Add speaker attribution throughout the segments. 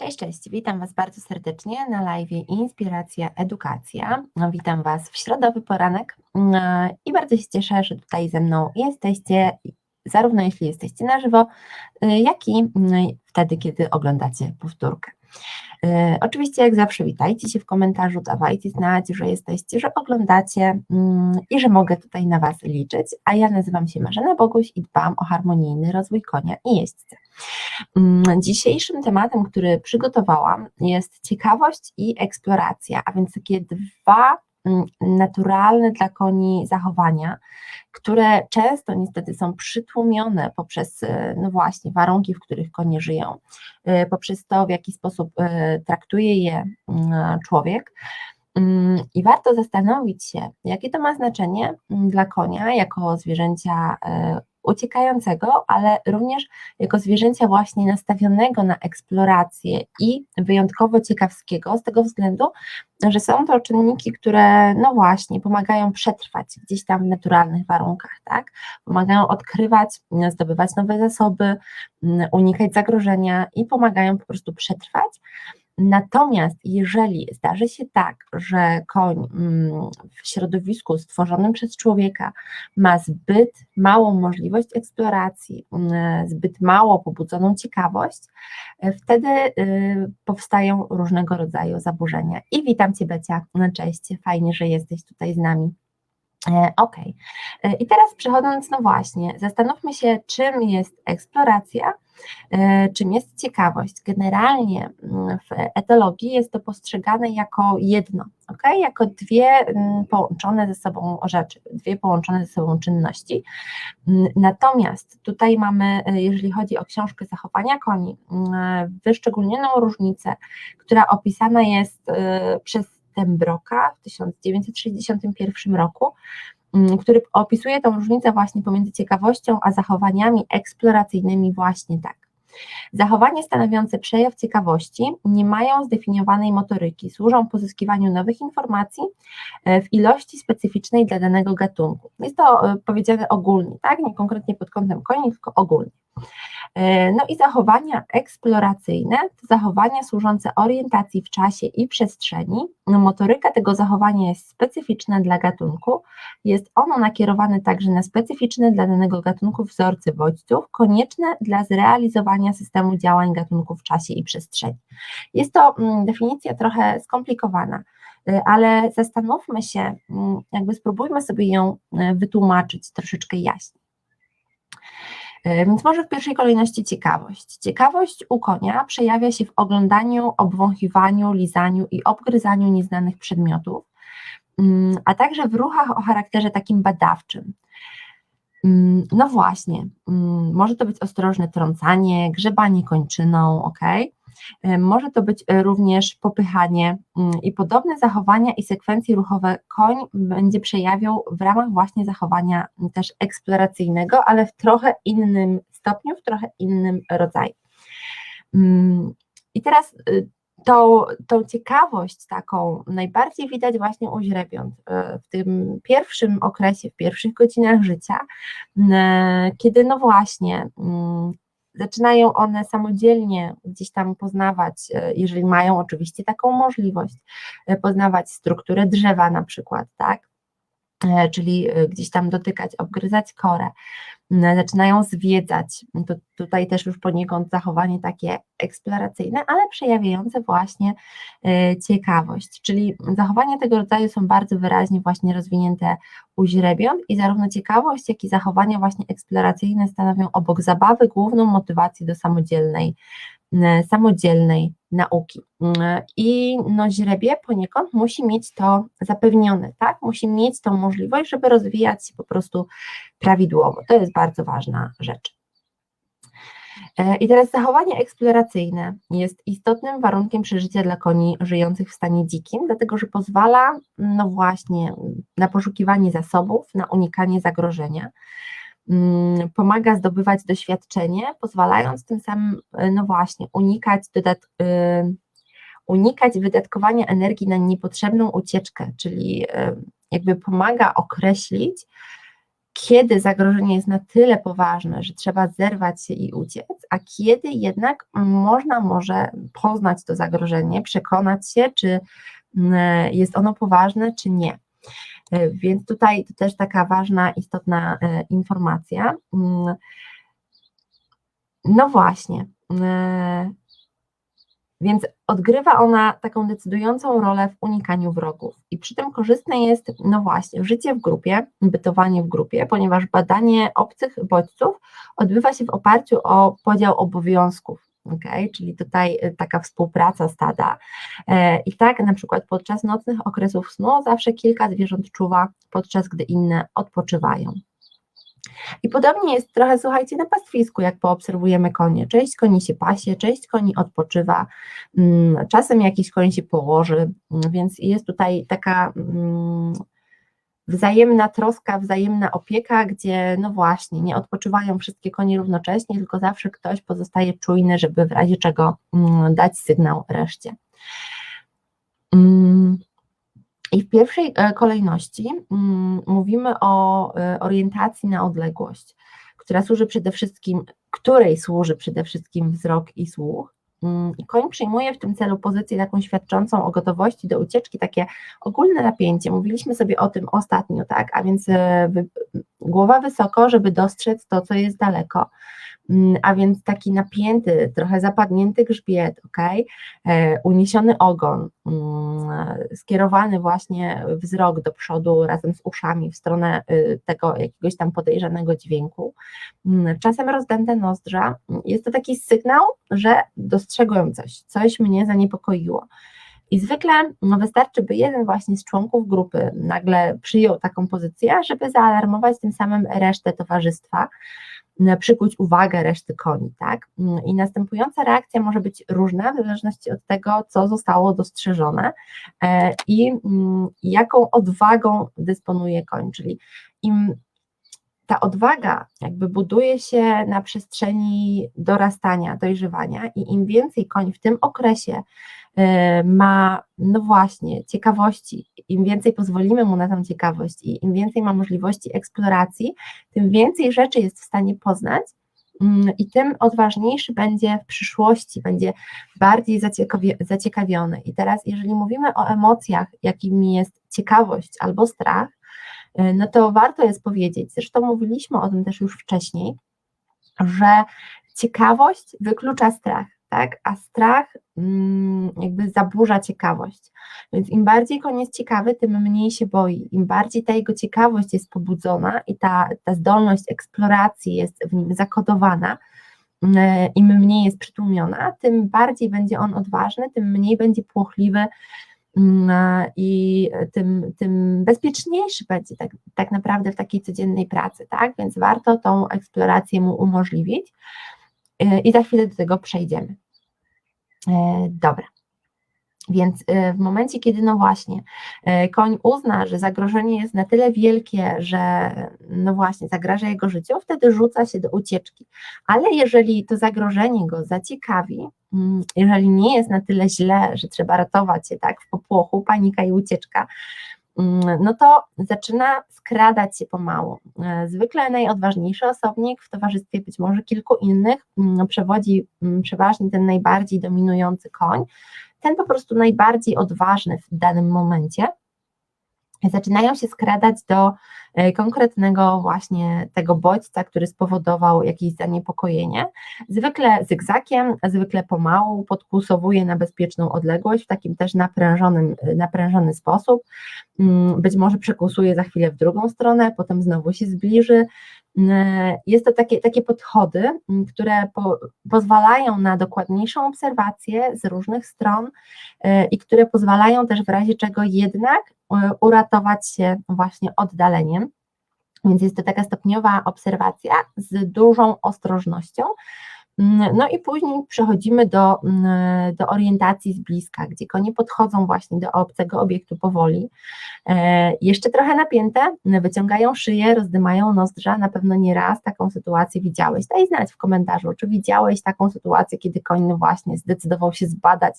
Speaker 1: Cześć, cześć. Witam Was bardzo serdecznie na live Inspiracja Edukacja. No, witam Was w środowy poranek mm, i bardzo się cieszę, że tutaj ze mną jesteście, zarówno jeśli jesteście na żywo, y, jak i mm, wtedy, kiedy oglądacie powtórkę. Y, oczywiście, jak zawsze, witajcie się w komentarzu, dawajcie znać, że jesteście, że oglądacie mm, i że mogę tutaj na Was liczyć. A ja nazywam się Marzena Boguś i dbam o harmonijny rozwój konia i jeźdźca. Mm, dzisiejszym tematem, który przygotowałam, jest ciekawość i eksploracja, a więc takie dwa naturalne dla koni zachowania, które często niestety są przytłumione poprzez, e, no właśnie, warunki, w których konie żyją, e, poprzez to, w jaki sposób e, traktuje je mm, człowiek. I warto zastanowić się, jakie to ma znaczenie dla konia jako zwierzęcia uciekającego, ale również jako zwierzęcia właśnie nastawionego na eksplorację i wyjątkowo ciekawskiego, z tego względu, że są to czynniki, które no właśnie pomagają przetrwać gdzieś tam w naturalnych warunkach, tak? Pomagają odkrywać, zdobywać nowe zasoby, unikać zagrożenia i pomagają po prostu przetrwać. Natomiast jeżeli zdarzy się tak, że koń mm, w środowisku stworzonym przez człowieka ma zbyt małą możliwość eksploracji, mm, zbyt mało pobudzoną ciekawość, e, wtedy y, powstają różnego rodzaju zaburzenia. I witam Cię, Becia. Cześć, fajnie, że jesteś tutaj z nami. E, ok. E, I teraz przechodząc, no właśnie, zastanówmy się, czym jest eksploracja, e, czym jest ciekawość. Generalnie mm, w etologii jest to postrzegane jako jedno, ok? Jako dwie mm, połączone ze sobą rzeczy, dwie połączone ze sobą czynności. Mm, natomiast tutaj mamy, jeżeli chodzi o książkę zachowania koni, wyszczególnioną różnicę, która opisana jest przez Tembroka w 1961 roku, mm, który opisuje tą różnicę właśnie pomiędzy ciekawością a zachowaniami eksploracyjnymi właśnie tak. Zachowania stanowiące przejaw ciekawości nie mają zdefiniowanej motoryki, służą pozyskiwaniu nowych informacji e, w ilości specyficznej dla danego gatunku. Jest to e, powiedziane ogólnie, tak? Nie konkretnie pod kątem koni, tylko ogólnie. E, no i zachowania eksploracyjne to zachowania służące orientacji w czasie i przestrzeni. No motoryka tego zachowania jest specyficzna dla gatunku. Jest ono nakierowane także na specyficzne dla danego gatunku wzorce bodźców, konieczne dla zrealizowania systemu działań gatunku w czasie i przestrzeni. Jest to mm, definicja trochę skomplikowana e, ale zastanówmy się, mm, jakby spróbujmy sobie ją e, wytłumaczyć troszeczkę jaśniej. E, więc może w pierwszej kolejności ciekawość. Ciekawość u konia przejawia się w oglądaniu, obwąchiwaniu, lizaniu i obgryzaniu nieznanych przedmiotów, mm, a także w ruchach o charakterze takim badawczym. Mm, no właśnie, mm, może to być ostrożne trącanie, grzebanie kończyną, ok? E, może to być e, również popychanie mm, i podobne zachowania i sekwencje ruchowe koń będzie przejawiał w ramach właśnie zachowania też eksploracyjnego, ale w trochę innym stopniu, w trochę innym rodzaju. I teraz y, tą, tą ciekawość taką najbardziej widać właśnie u źrebiąt e, w tym pierwszym okresie, w pierwszych godzinach życia, kiedy no właśnie mm, zaczynają one samodzielnie gdzieś tam poznawać, e, jeżeli mają oczywiście taką możliwość, e, poznawać strukturę drzewa na przykład, tak? Czyli gdzieś tam dotykać, obgryzać korę, zaczynają zwiedzać. To tutaj też już poniekąd zachowanie takie eksploracyjne, ale przejawiające właśnie y, ciekawość. Czyli zachowania tego rodzaju są bardzo wyraźnie właśnie rozwinięte u źrebiąt i zarówno ciekawość, jak i zachowania właśnie eksploracyjne stanowią obok zabawy główną motywację do samodzielnej E, samodzielnej nauki. I no, źrebie poniekąd musi mieć to zapewnione, tak? Musi mieć tą możliwość, żeby rozwijać się po prostu prawidłowo. To jest bardzo ważna rzecz. E, I teraz zachowanie eksploracyjne jest istotnym warunkiem przeżycia dla koni żyjących w stanie dzikim, dlatego że pozwala, no właśnie, na poszukiwanie zasobów, na unikanie zagrożenia. Mm, pomaga zdobywać doświadczenie, pozwalając tym samym, e, no właśnie, unikać, dodat, y, unikać wydatkowania energii na niepotrzebną ucieczkę, czyli e, jakby pomaga określić, kiedy zagrożenie jest na tyle poważne, że trzeba zerwać się i uciec, a kiedy jednak można może poznać to zagrożenie, przekonać się, czy mm, jest ono poważne, czy nie. E, więc tutaj to też taka ważna, istotna e, informacja. Mm, no właśnie. E, więc odgrywa ona taką decydującą rolę w unikaniu wrogów. I przy tym korzystne jest, no właśnie, życie w grupie, bytowanie w grupie, ponieważ badanie obcych bodźców odbywa się w oparciu o podział obowiązków. Okay? Czyli tutaj y, taka współpraca stada. E, I tak na przykład podczas nocnych okresów snu zawsze kilka zwierząt czuwa, podczas gdy inne odpoczywają. I podobnie jest trochę, słuchajcie, na pastwisku, jak poobserwujemy konie. Część koni się pasie, część koni odpoczywa, mm, czasem jakiś koń się położy, więc jest tutaj taka mm, wzajemna troska, wzajemna opieka, gdzie no właśnie, nie odpoczywają wszystkie konie równocześnie, tylko zawsze ktoś pozostaje czujny, żeby w razie czego dać sygnał reszcie. I w pierwszej e, kolejności mm, mówimy o e, orientacji na odległość, która służy przede wszystkim, której służy przede wszystkim wzrok i słuch. Mm, koń przyjmuje w tym celu pozycję taką świadczącą o gotowości do ucieczki, takie ogólne napięcie. Mówiliśmy sobie o tym ostatnio, tak? A więc e, głowa wysoko, żeby dostrzec to, co jest daleko. Mm, a więc taki napięty, trochę zapadnięty grzbiet, ok, e, uniesiony ogon, mm, skierowany właśnie wzrok do przodu razem z uszami w stronę y, tego jakiegoś tam podejrzanego dźwięku, mm, czasem rozdęte nozdrza, jest to taki sygnał, że dostrzegłem coś, coś mnie zaniepokoiło. I zwykle no, wystarczy, by jeden właśnie z członków grupy nagle przyjął taką pozycję, żeby zaalarmować tym samym resztę towarzystwa, przykuć uwagę reszty koni, tak? I następująca reakcja może być różna w zależności od tego, co zostało dostrzeżone e, i mm, jaką odwagą dysponuje koń, czyli im ta odwaga jakby buduje się na przestrzeni dorastania, dojrzewania i im więcej koń w tym okresie y, ma, no właśnie, ciekawości, im więcej pozwolimy mu na tą ciekawość i im więcej ma możliwości eksploracji, tym więcej rzeczy jest w stanie poznać mm, i tym odważniejszy będzie w przyszłości, będzie bardziej zaciekawiony. I teraz, jeżeli mówimy o emocjach, jakimi jest ciekawość albo strach, no to warto jest powiedzieć, zresztą mówiliśmy o tym też już wcześniej, że ciekawość wyklucza strach, tak? A strach mm, jakby zaburza ciekawość. Więc im bardziej koń jest ciekawy, tym mniej się boi. Im bardziej ta jego ciekawość jest pobudzona i ta, ta zdolność eksploracji jest w nim zakodowana, mm, im mniej jest przytłumiona, tym bardziej będzie on odważny, tym mniej będzie płochliwy i tym, tym bezpieczniejszy będzie tak, tak naprawdę w takiej codziennej pracy, tak? Więc warto tą eksplorację mu umożliwić y, i za chwilę do tego przejdziemy. E, dobra. Więc y, w momencie, kiedy no właśnie y, koń uzna, że zagrożenie jest na tyle wielkie, że no właśnie zagraża jego życiu, wtedy rzuca się do ucieczki. Ale jeżeli to zagrożenie go zaciekawi, mm, jeżeli nie jest na tyle źle, że trzeba ratować się tak w popłochu, panika i ucieczka, mm, no to zaczyna skradać się pomału. Y, zwykle najodważniejszy osobnik w towarzystwie być może kilku innych mm, przewodzi przeważnie ten najbardziej dominujący koń, ten po prostu najbardziej odważny w danym momencie, zaczynają się skradać do e, konkretnego właśnie tego bodźca, który spowodował jakieś zaniepokojenie. Zwykle zygzakiem, zwykle pomału podkusowuje na bezpieczną odległość w takim też naprężonym, naprężony sposób. Mm, być może przekusuje za chwilę w drugą stronę, potem znowu się zbliży, E, jest to takie, takie podchody, które po, pozwalają na dokładniejszą obserwację z różnych stron e, i które pozwalają też w razie czego jednak e, uratować się właśnie oddaleniem. Więc jest to taka stopniowa obserwacja z dużą ostrożnością, no i później przechodzimy do, mm, do orientacji z bliska, gdzie konie podchodzą właśnie do obcego obiektu powoli. E, jeszcze trochę napięte, wyciągają szyję, rozdymają nozdrza, na pewno nie raz taką sytuację widziałeś. Daj znać w komentarzu, czy widziałeś taką sytuację, kiedy koń właśnie zdecydował się zbadać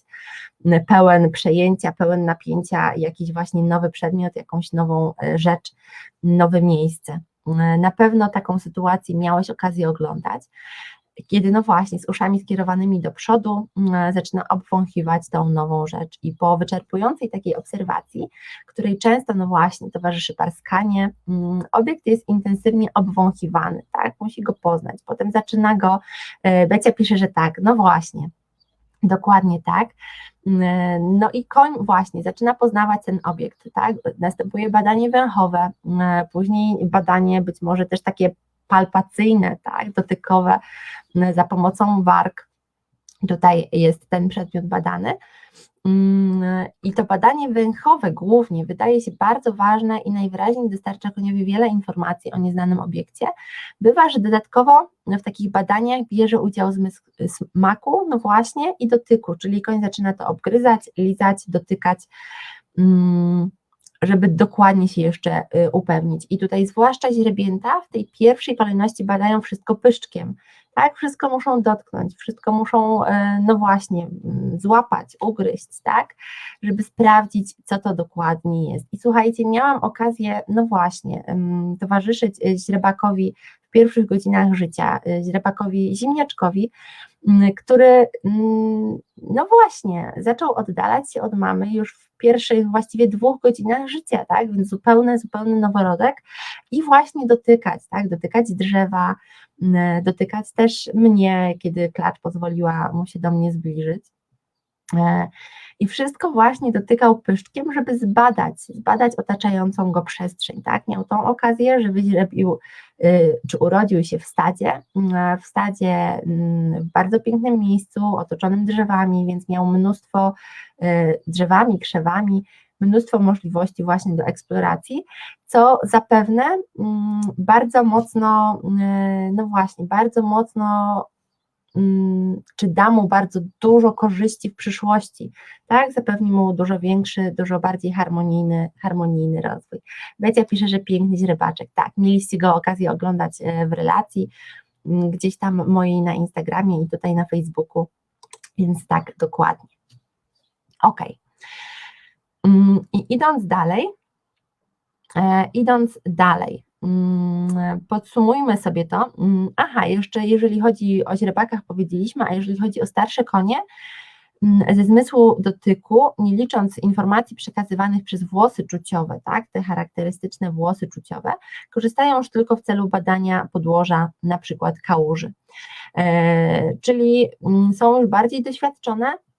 Speaker 1: mm, pełen przejęcia, pełen napięcia, jakiś właśnie nowy przedmiot, jakąś nową e, rzecz, nowe miejsce. Na pewno taką sytuację miałeś okazję oglądać kiedy no właśnie z uszami skierowanymi do przodu mm, zaczyna obwąchiwać tą nową rzecz i po wyczerpującej takiej obserwacji, której często no właśnie towarzyszy parskanie, mm, obiekt jest intensywnie obwąchiwany, tak, musi go poznać, potem zaczyna go, e, Becia pisze, że tak, no właśnie, Dokładnie tak. Mm, no i koń właśnie zaczyna poznawać ten obiekt, tak? Następuje badanie węchowe, później badanie być może też takie palpacyjne, tak, dotykowe za pomocą warg. Tutaj jest ten przedmiot badany. Mm, I to badanie węchowe głównie wydaje się bardzo ważne i najwyraźniej dostarcza koniowi wiele informacji o nieznanym obiekcie. Bywa, że dodatkowo w takich badaniach bierze udział zmysł smaku, no właśnie, i dotyku, czyli koń zaczyna to obgryzać, lizać, dotykać. Mm, żeby dokładnie się jeszcze y, upewnić. I tutaj zwłaszcza źrebięta w tej pierwszej kolejności badają wszystko pyszczkiem, tak? Wszystko muszą dotknąć, wszystko muszą, e, no właśnie, mm, złapać, ugryźć, tak? Żeby sprawdzić, co to dokładnie jest. I słuchajcie, miałam okazję, no właśnie, towarzyszyć e, źrebakowi pierwszych godzinach życia, e, źrebakowi ziemniaczkowi, który, no właśnie, zaczął oddalać się od mamy już w pierwszych właściwie dwóch godzinach życia, tak? Więc zupełny, zupełny noworodek i właśnie dotykać, tak? Dotykać drzewa, dotykać też mnie, kiedy klacz pozwoliła mu się do mnie zbliżyć. I wszystko właśnie dotykał pyszczkiem, żeby zbadać, zbadać otaczającą go przestrzeń. Tak? Miał tą okazję, że wyźrebił, y, czy urodził się w stadzie, w stadzie w bardzo pięknym miejscu, otoczonym drzewami, więc miał mnóstwo y, drzewami, krzewami, mnóstwo możliwości właśnie do eksploracji, co zapewne mm, bardzo mocno, y, no właśnie, bardzo mocno mm, czy da mu bardzo dużo korzyści w przyszłości, tak? Zapewni mu dużo większy, dużo bardziej harmonijny, harmonijny rozwój. Becia pisze, że piękny źrebaczek, tak, mieliście go okazję oglądać e, w relacji, mm, gdzieś tam mojej na Instagramie i tutaj na Facebooku, więc tak, dokładnie. Ok. I idąc dalej, e, idąc dalej, mm, podsumujmy sobie to. Mm, aha, jeszcze jeżeli chodzi o źrebakach powiedzieliśmy, a jeżeli chodzi o starsze konie, mm, ze zmysłu dotyku, nie licząc informacji przekazywanych przez włosy czuciowe, tak, te charakterystyczne włosy czuciowe, korzystają już tylko w celu badania podłoża, na przykład kałuży. E, czyli są już bardziej doświadczone, Mm,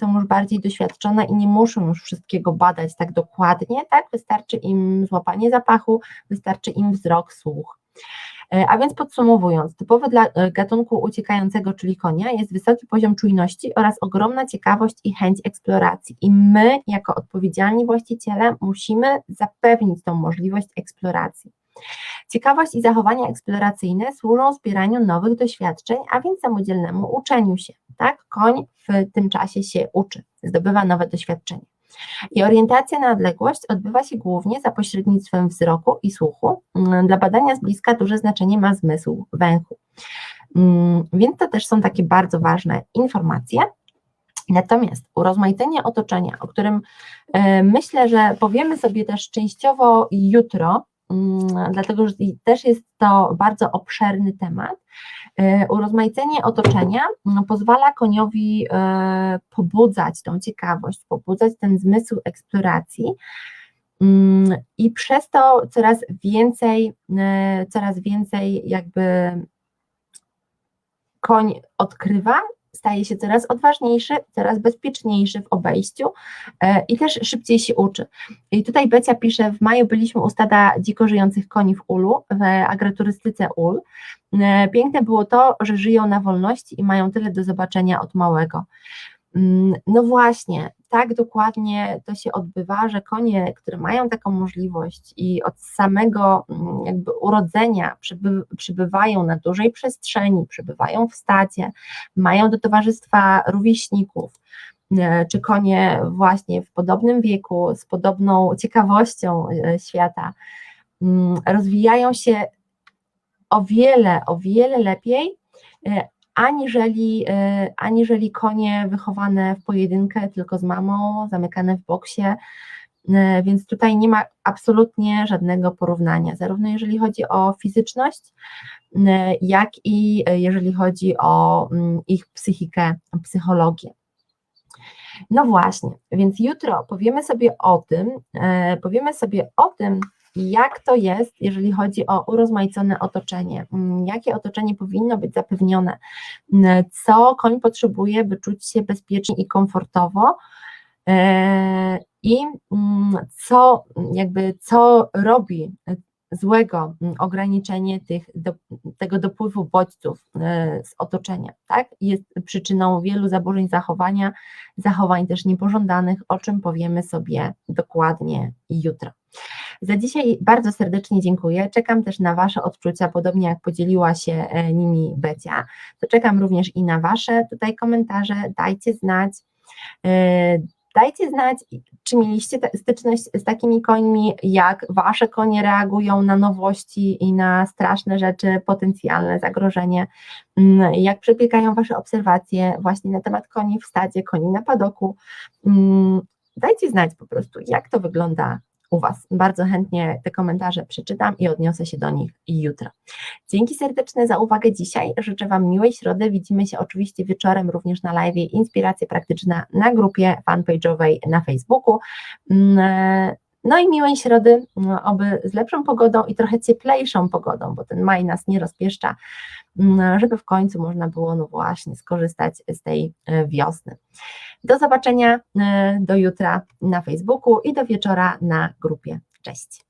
Speaker 1: są już bardziej doświadczone i nie muszą już wszystkiego badać tak dokładnie, tak? Wystarczy im złapanie zapachu, wystarczy im wzrok, słuch. E, a więc podsumowując, typowy dla e, gatunku uciekającego, czyli konia, jest wysoki poziom czujności oraz ogromna ciekawość i chęć eksploracji. I my, jako odpowiedzialni właściciele, musimy zapewnić tą możliwość eksploracji. Ciekawość i zachowania eksploracyjne służą zbieraniu nowych doświadczeń, a więc samodzielnemu uczeniu się. Tak? Koń w tym czasie się uczy, zdobywa nowe doświadczenie. I orientacja na odległość odbywa się głównie za pośrednictwem wzroku i słuchu. Mm, dla badania z bliska duże znaczenie ma zmysł węchu. Mm, więc to też są takie bardzo ważne informacje. Natomiast urozmaicenie otoczenia, o którym e, myślę, że powiemy sobie też częściowo jutro, dlatego że też jest to bardzo obszerny temat. E, urozmaicenie otoczenia mm, pozwala koniowi e, pobudzać tą ciekawość, pobudzać ten zmysł eksploracji. Mm, I przez to coraz więcej, e, coraz więcej jakby koń odkrywa staje się coraz odważniejszy, coraz bezpieczniejszy w obejściu e, i też szybciej się uczy. I tutaj Becia pisze, w maju byliśmy u stada dziko żyjących koni w Ulu, w agroturystyce Ul. E, piękne było to, że żyją na wolności i mają tyle do zobaczenia od małego. Mm, no właśnie, tak dokładnie to się odbywa, że konie, które mają taką możliwość i od samego mm, jakby urodzenia przyby, przybywają na dużej przestrzeni, przybywają w stadzie, mają do towarzystwa rówieśników, e, czy konie właśnie w podobnym wieku, z podobną ciekawością e, świata, mm, rozwijają się o wiele, o wiele lepiej, e, aniżeli, e, aniżeli konie wychowane w pojedynkę tylko z mamą, zamykane w boksie, e, więc tutaj nie ma absolutnie żadnego porównania, zarówno jeżeli chodzi o fizyczność, e, jak i jeżeli chodzi o mm, ich psychikę, psychologię. No właśnie, więc jutro powiemy sobie o tym, powiemy sobie o tym, jak to jest, jeżeli chodzi o urozmaicone otoczenie, mm, jakie otoczenie powinno być zapewnione, mm, co koń potrzebuje, by czuć się bezpiecznie i komfortowo. e, I mm, co jakby co robi złego mm, ograniczenie tych, do, tego dopływu bodźców e, z otoczenia, tak? Jest przyczyną wielu zaburzeń zachowania, zachowań też niepożądanych, o czym powiemy sobie dokładnie jutro. Za dzisiaj bardzo serdecznie dziękuję. Czekam też na Wasze odczucia, podobnie jak podzieliła się e, nimi Becia. To czekam również i na Wasze tutaj komentarze. Dajcie znać. e, Dajcie znać, czy mieliście styczność z takimi końmi, jak wasze konie reagują na nowości i na straszne rzeczy, potencjalne zagrożenie, Mm, jak przebiegają wasze obserwacje właśnie na temat koni w stadzie, koni na padoku. Mm, Dajcie znać po prostu, jak to wygląda u Was. Bardzo chętnie te komentarze przeczytam i odniosę się do nich jutro. Dzięki serdeczne za uwagę dzisiaj. Życzę Wam miłej środy. Widzimy się oczywiście wieczorem również na live Inspiracja Praktyczna na grupie fanpage'owej na Facebooku. Mm, No i miłej środy, mm, oby z lepszą pogodą i trochę cieplejszą pogodą, bo ten maj nas nie rozpieszcza, mm, żeby w końcu można było, no właśnie, skorzystać z tej e, wiosny. Do zobaczenia e, do jutra na Facebooku i do wieczora na grupie. Cześć.